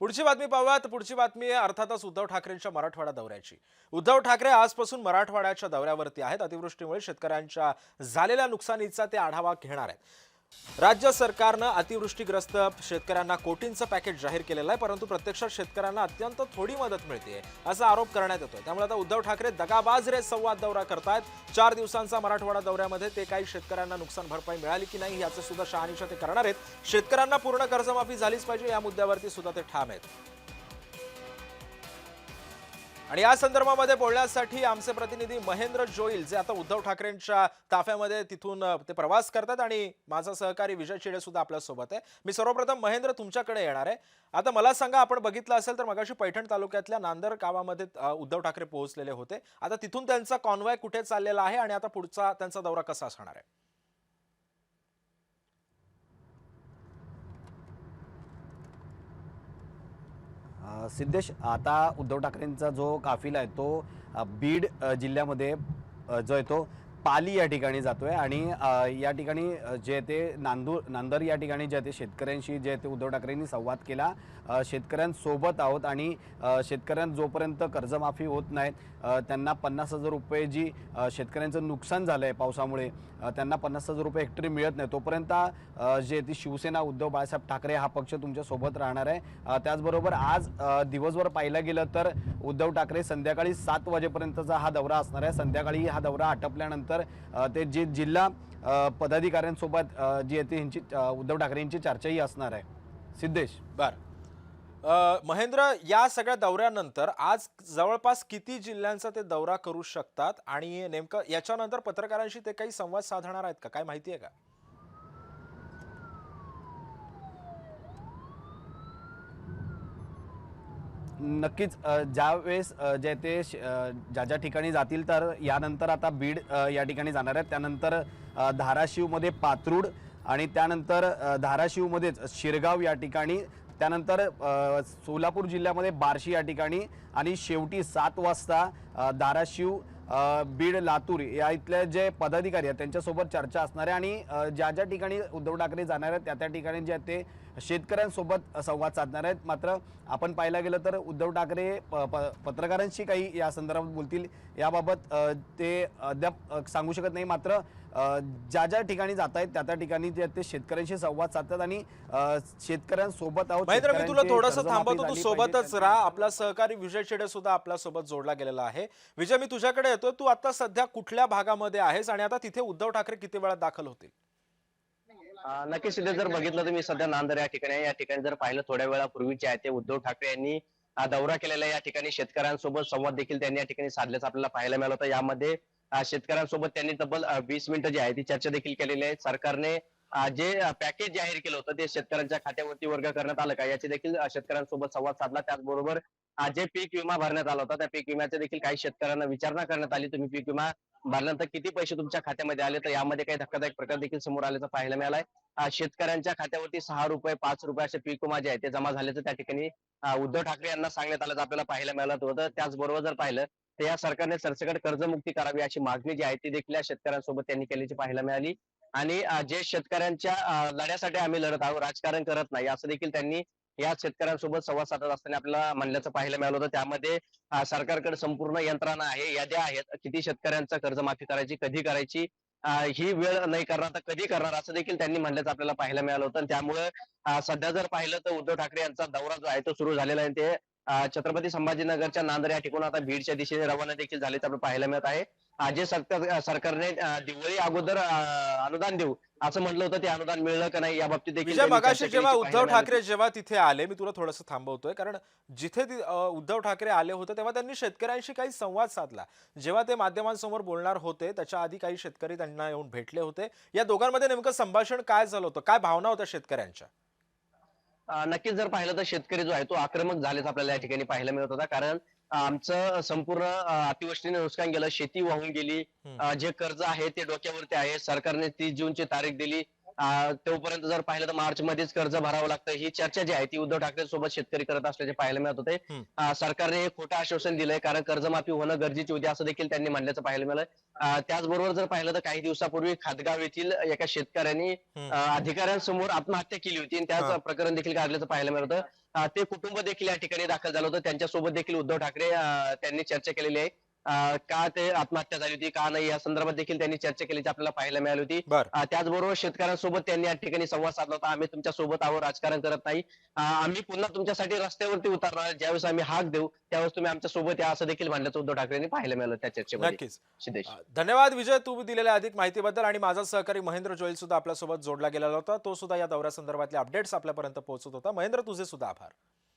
पुढची बातमी पाहूयात. पुढची बातमी आहे अर्थातच उद्धव ठाकरेंच्या मराठवाडा दौऱ्याची. उद्धव ठाकरे आजपासून मराठवाड्याच्या दौऱ्यावरती आहेत. अतिवृष्टीमुळे शेतकऱ्यांच्या झालेल्या नुकसानीचा ते आढावा घेणार आहेत. राज्य सरकारनं अतिवृष्टीग्रस्त शेतकऱ्यांना कोटींचं पॅकेज जाहीर केलेलं आहे परंतु प्रत्यक्षात शेतकऱ्यांना अत्यंत थोडी मदत मिळते असा आरोप करण्यात येतोय. त्यामुळे आता उद्धव ठाकरे दगाबाज रे संवाद दौरा करतायत. चार दिवसांचा मराठवाडा दौऱ्यामध्ये ते काही शेतकऱ्यांना नुकसान भरपाई मिळाली की नाही याचं सुद्धा शहानिशा ते करणार आहेत. शेतकऱ्यांना पूर्ण कर्जमाफी झालीच पाहिजे या मुद्द्यावरती सुद्धा ते ठाम आहेत. आणि या संदर्भामध्ये बोलण्यासाठी आमचे प्रतिनिधी महेंद्र जोईल जे आता उद्धव ठाकरेंच्या ताफ्यामध्ये तिथून ते प्रवास करतात आणि माझा सहकारी विजय शिडे सुद्धा आपल्यासोबत आहे. मी सर्वप्रथम महेंद्र तुमच्याकडे येणार आहे. आता मला सांगा आपण बघितलं असेल तर मगाशी पैठण तालुक्यातल्या नांदर गावामध्ये उद्धव ठाकरे पोहोचलेले होते. आता तिथून त्यांचा कॉन्वॉय कुठे चाललेला आहे आणि आता पुढचा त्यांचा दौरा कसा असणार आहे? सिद्धेश आता उद्धव ठाकरेंचा जो काफिला आहे तो बीड जिल्ह्यामध्ये जो आहे तो पाली या ठिकाणी जातोय आणि या ठिकाणी जे ते नांदूर नांदर या ठिकाणी जे ते शेतकऱ्यांशी जे ते उद्धव ठाकरेंनी संवाद केला शेतकऱ्यांसोबत आहोत आणि अ, शेतकऱ्यांना जोपर्यंत कर्जमाफी होत नाहीत त्यांना पन्नास हजार रुपये जी शेतकऱ्यांचं नुकसान झालं आहे पावसामुळे त्यांना पन्नास हजार रुपये हेक्टरी मिळत नाही तोपर्यंत जे ती शिवसेना उद्धव बाळासाहेब ठाकरे हा पक्ष तुमच्यासोबत राहणार आहे. त्याचबरोबर आज दिवसभर पाहिलं गेलं तर उद्धव ठाकरे संध्याकाळी सात वाजेपर्यंतचा हा दौरा असणार आहे. संध्याकाळी हा दौरा आटपल्यानंतर अ, ते जे जिल्हा पदाधिकाऱ्यांसोबत जी आहे ती उद्धव ठाकरे यांची चर्चाही असणार आहे. सिद्धेश. बर. महेंद्र या सगळ्या दौऱ्यानंतर आज जवळपास किती जिल्ह्यांचा ते दौरा करू शकतात? आणि नेमकं याच्यानंतर पत्रकारांशी ते काही संवाद साधणार आहेत का? काय माहिती आहे का? नक्कीच ज्यावेळेस जे ते श- ज्या ज्या ठिकाणी जातील तर यानंतर आता बीड या ठिकाणी जाणार आहेत. त्यानंतर धाराशिवमध्ये पात्रूड आणि त्यानंतर धाराशिवमध्येच शिरगाव या ठिकाणी त्यानंतर सोलापूर जिल्ह्यामध्ये बार्शी या ठिकाणी आणि शेवटी सात वाजता धाराशिव बीड लातूर या इथले जे पदाधिकारी आहेत त्यांच्यासोबत चर्चा असणार आहे. आणि ज्या ज्या ठिकाणी उद्धव ठाकरे जाणार आहेत त्या त्या ठिकाणी जे आहेत ते शेतकऱ्यांसोबत संवाद साधणार आहेत. मात्र आपण पाहायला गेलं तर उद्धव ठाकरे प- प- पत्रकारांशी काही या संदर्भात बोलतील. याबाबत ते अद्याप सांगू शकत नाही. मात्र ज्या ज्या ठिकाणी जात आहेत त्या त्या ठिकाणी जे आहेत ते शेतकऱ्यांशी संवाद साधतात आणि शेतकऱ्यांसोबत आहोत. मी तुला थोडंसं थांबवतो. तू सोबतच. राहा. आपला सहकारी विजय शेडे सुद्धा आपल्यासोबत जोडला गेलेला आहे. विजय मी तुझ्याकडे येतोय. तू आता सध्या कुठल्या भागामध्ये आहेस आणि आता तिथे उद्धव ठाकरे किती वेळात दाखल होतील? नक्कीच सिद्धेश जर बघितलं तुम्ही सध्या नांदर या ठिकाणी आहे. या ठिकाणी जर पाहिलं थोड्या वेळापूर्वीचे आहे ते उद्धव ठाकरे यांनी अं, दौरा केलेला आहे. या ठिकाणी शेतकऱ्यांसोबत संवाद देखील त्यांनी या ठिकाणी साधल्याचं आपल्याला पाहायला मिळालं होतं. यामध्ये अं, शेतकऱ्यांसोबत त्यांनी तब्बल वीस मिनिटं जी आहे ती चर्चा देखील केलेली आहे. सरकारने अं, जे पॅकेज जाहीर केलं होतं ते शेतकऱ्यांच्या खात्यावरती वर्ग करण्यात आलं का? याची देखील अं, शेतकऱ्यांसोबत संवाद साधला. त्याचबरोबर अं, जे पीक विमा भरण्यात आला होता त्या पीक विम्याचे देखील काही शेतकऱ्यांना विचारणा करण्यात आली. तुम्ही पीक विमा भरल्यानंतर किती पैसे तुमच्या खात्यामध्ये आले? तर यामध्ये काही धक्कादायक प्रकार देखील समोर आल्याचं पाहायला मिळालाय. शेतकऱ्यांच्या खात्यावरती सहा रुपये पाच रुपये असे पीक विमा जे आहे ते जमा झाल्याचं त्या ठिकाणी उद्धव ठाकरे यांना सांगण्यात आल्याचं आपल्याला पाहायला मिळालं होतं. त्याचबरोबर जर पाहिलं तर या सरकारने सरसकट कर्जमुक्ती करावी अशी मागणी जी आहे ती देखील या शेतकऱ्यांसोबत त्यांनी केल्याची पाहायला मिळाली. आणि जे शेतकऱ्यांच्या लढ्यासाठी आम्ही लढत आहोत राजकारण करत नाही असं देखील त्यांनी या शेतकऱ्यांसोबत संवाद साधत असताना आपल्याला म्हणल्याचं पाहायला मिळालं होतं. त्यामध्ये सरकारकडे संपूर्ण यंत्रणा आहे याद्या आहेत. किती शेतकऱ्यांचा कर्जमाफी करायची कधी करायची ही वेळ नाही करणार तर कधी करणार असं देखील त्यांनी म्हणल्याचं आपल्याला पाहायला मिळालं होतं. त्यामुळे सध्या जर पाहिलं तर उद्धव ठाकरे यांचा दौरा जो आहे तो सुरू झालेला आहे. ते छत्रपती संभाजीनगरच्या नांदर या ठिकाणी आता बीडच्या दिशेने रवाना देखील झाल्याचं आपल्याला पाहायला मिळत आहे. जे सरकार सरकारने दिवाळी अगोदर अनुदान देऊ. असं म्हटलं होतं ते अनुदान मिळलं का नाही या बाबतीत देखील मगाशी जेव्हा उद्धव. ठाकरे जेव्हा तिथे आले मी तुला थोडंसं थांबवतोय. कारण जिथे उद्धव ठाकरे आले होते तेव्हा त्यांनी शेतकऱ्यांशी काही संवाद साधला. जेव्हा ते माध्यमांसमोर बोलणार होते त्याच्या आधी काही शेतकरी त्यांना येऊन भेटले होते. या दोघांमध्ये नेमकं संभाषण काय झालं होतं? काय भावना होत्या शेतकऱ्यांच्या? नक्कीच जर पाहिलं तर शेतकरी जो आहे तो आक्रमक झाल्याचं आपल्याला या ठिकाणी पाहायला मिळत होता. कारण आमचं संपूर्ण अतिवृष्टीने नुकसान गेलं शेती वाहून गेली जे कर्ज आहे ते डोक्यावरती आहे सरकारने तीस जूनची तारीख दिली. तोपर्यंत जर पाहिलं तर मार्च मध्येच कर्ज भरावं लागतं. ही चर्चा जी आहे ती उद्धव ठाकरे सोबत शेतकरी करत असल्याचे पाहायला मिळत होते. सरकारने एक खोटं आश्वासन दिलंय कारण कर्जमाफी होणं गरजेची होती असं देखील त्यांनी म्हणल्याचं पाहायला मिळालं. त्याचबरोबर जर पाहिलं तर काही दिवसापूर्वी खातगाव येथील एका शेतकऱ्यांनी अधिकाऱ्यांसमोर आत्महत्या केली होती आणि हा. त्याच प्रकरण देखील काढल्याचं पाहायला मिळत ते कुटुंब देखील या ठिकाणी दाखल झालं होतं. त्यांच्यासोबत देखील उद्धव ठाकरे त्यांनी चर्चा केलेली आहे. का ते आत्महत्या झाली होती का नाही या संदर्भात देखील त्यांनी चर्चा केल्याची आपल्याला पाहायला मिळाली होती. त्याचबरोबर शेतकऱ्यांसोबत त्यांनी या ठिकाणी संवाद साधला होता. आम्ही तुमच्यासोबत आहोत राजकारण करत नाही. आम्ही पुन्हा तुमच्यासाठी रस्त्यावरती उतरणार. ज्यावेळेस आम्ही हाक देऊ त्यावेळेस तुम्ही आमच्यासोबत या असं देखील म्हणल्याचं उद्धव ठाकरेंनी पाहायला मिळालं त्या चर्चेमध्ये. सिद्धेश. धन्यवाद विजय तू दिलेल्या अधिक माहितीबद्दल आणि माझा सहकारी महेंद्र जोईल सुद्धा आपल्यासोबत जोडला गेलेला होता. तो सुद्धा या दौऱ्यासंदर्भातले अपडेट्स आपल्यापर्यंत पोहोचत होता. महेंद्र तुझे सुद्धा आभार.